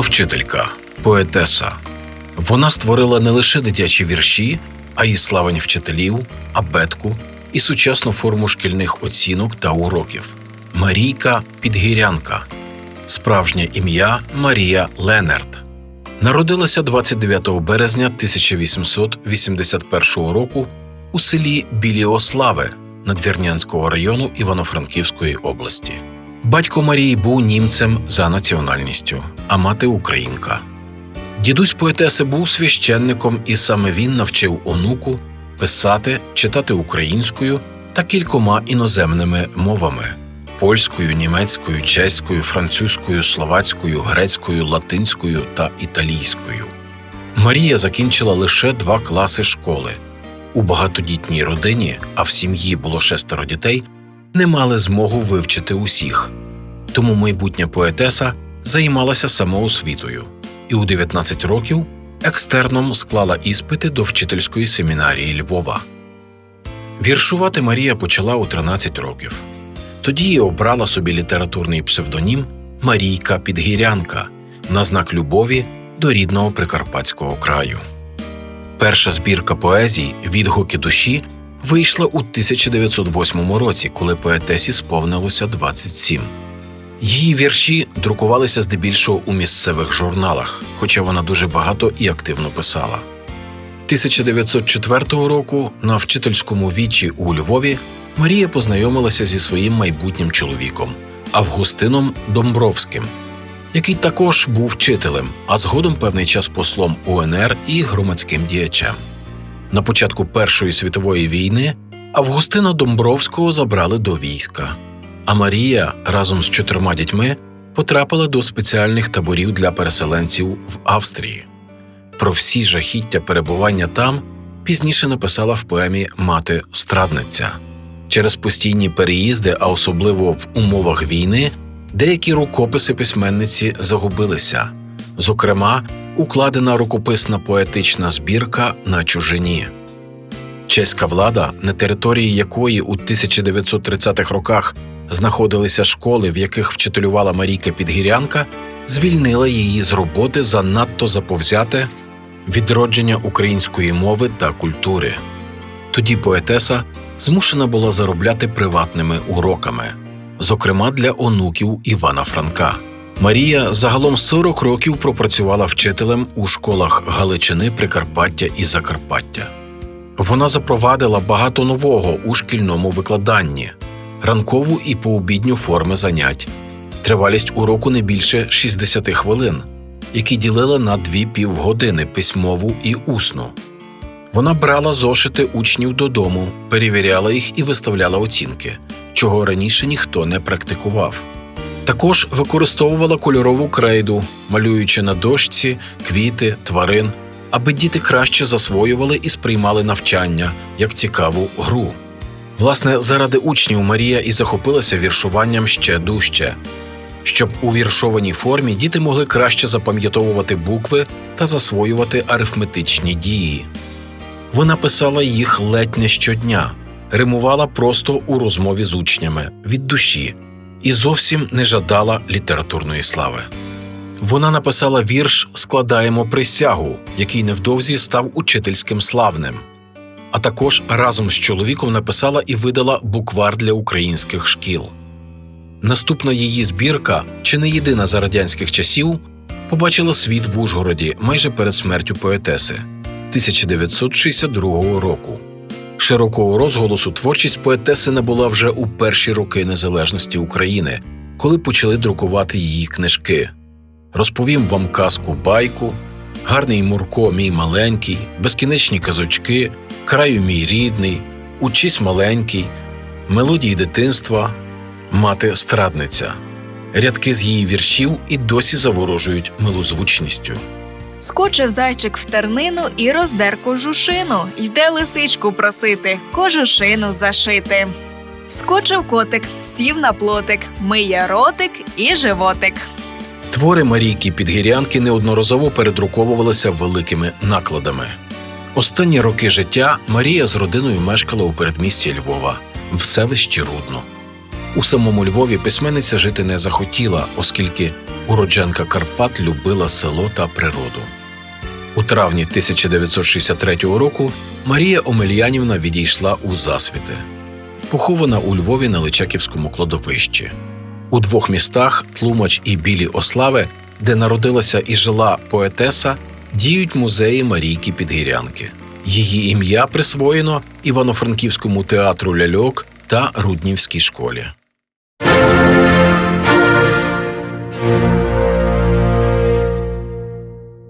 вчителька, поетеса. Вона створила не лише дитячі вірші, а й славень вчителів, абетку і сучасну форму шкільних оцінок та уроків. Марійка Підгірянка, справжнє ім'я Марія Ленерт. Народилася 29 березня 1881 року у селі Біліославе Надвірнянського району Івано-Франківської області. Батько Марії був німцем за національністю, а мати українка. Дідусь поетеси був священником, і саме він навчив онуку писати, читати українською та кількома іноземними мовами польською, німецькою, чеською, французькою, словацькою, грецькою, латинською та італійською. Марія закінчила лише два класи школи. У багатодітній родині, а в сім'ї було шестеро дітей, не мали змогу вивчити усіх. Тому майбутня поетеса займалася самоосвітою і у 19 років екстерном склала іспити до вчительської семінарії Львова. Віршувати Марія почала у 13 років. Тоді й обрала собі літературний псевдонім Марійка Підгірянка на знак любові до рідного прикарпатського краю. Перша збірка поезій Відгуки душі вийшла у 1908 році, коли поетесі сповнилося 27. Її вірші друкувалися здебільшого у місцевих журналах, хоча вона дуже багато і активно писала. 1904 року на вчительському вічі у Львові Марія познайомилася зі своїм майбутнім чоловіком Августином Домбровським, який також був вчителем, а згодом певний час послом УНР і громадським діячем. На початку Першої світової війни Августина Домбровського забрали до війська, а Марія разом з чотирма дітьми потрапила до спеціальних таборів для переселенців в Австрії. Про всі жахіття перебування там пізніше написала в поемі Мати Страдниця. Через постійні переїзди, а особливо в умовах війни, деякі рукописи письменниці загубилися. Зокрема, укладена рукописна поетична збірка на чужині. Чеська влада, на території якої у 1930-х роках знаходилися школи, в яких вчителювала Марійка Підгірянка, звільнила її з роботи за надто заповзяте відродження української мови та культури. Тоді поетеса змушена була заробляти приватними уроками, зокрема для онуків Івана Франка. Марія загалом 40 років пропрацювала вчителем у школах Галичини, Прикарпаття і Закарпаття. Вона запровадила багато нового у шкільному викладанні, ранкову і пообідню форми занять, тривалість уроку не більше 60 хвилин, які ділила на дві півгодини письмову і усну. Вона брала зошити учнів додому, перевіряла їх і виставляла оцінки, чого раніше ніхто не практикував. Також використовувала кольорову крейду, малюючи на дошці квіти, тварин, аби діти краще засвоювали і сприймали навчання як цікаву гру. Власне, заради учнів Марія і захопилася віршуванням ще дужче, щоб у віршованій формі діти могли краще запам'ятовувати букви та засвоювати арифметичні дії. Вона писала їх ледь не щодня, римувала просто у розмові з учнями від душі і зовсім не жадала літературної слави. Вона написала вірш Складаємо присягу, який невдовзі став учительським славним. А також разом з чоловіком написала і видала буквар для українських шкіл. Наступна її збірка, чи не єдина за радянських часів, побачила світ в Ужгороді майже перед смертю поетеси 1962 року. Широкого розголосу творчість поетеси набула вже у перші роки незалежності України, коли почали друкувати її книжки. Розповім вам казку байку, гарний Мурко, мій маленький, безкінечні казочки, краю мій рідний, учись маленький, мелодії дитинства, мати страдниця. Рядки з її віршів і досі заворожують милозвучністю. Скочив зайчик в тернину і роздер кожушину. Йде лисичку просити, кожушину зашити. Скочив котик, сів на плотик, миє ротик і животик. Твори Марійки Підгірянки неодноразово передруковувалися великими накладами. Останні роки життя Марія з родиною мешкала у передмісті Львова в селищі Рудно. У самому Львові письменниця жити не захотіла, оскільки Уродженка Карпат любила село та природу. У травні 1963 року Марія Омельянівна відійшла у засвіти, похована у Львові на Личаківському кладовищі. У двох містах Тлумач і Білі Ослави, де народилася і жила поетеса, діють музеї Марійки Підгірянки. Її ім'я присвоєно Івано-Франківському театру ляльок та Руднівській школі.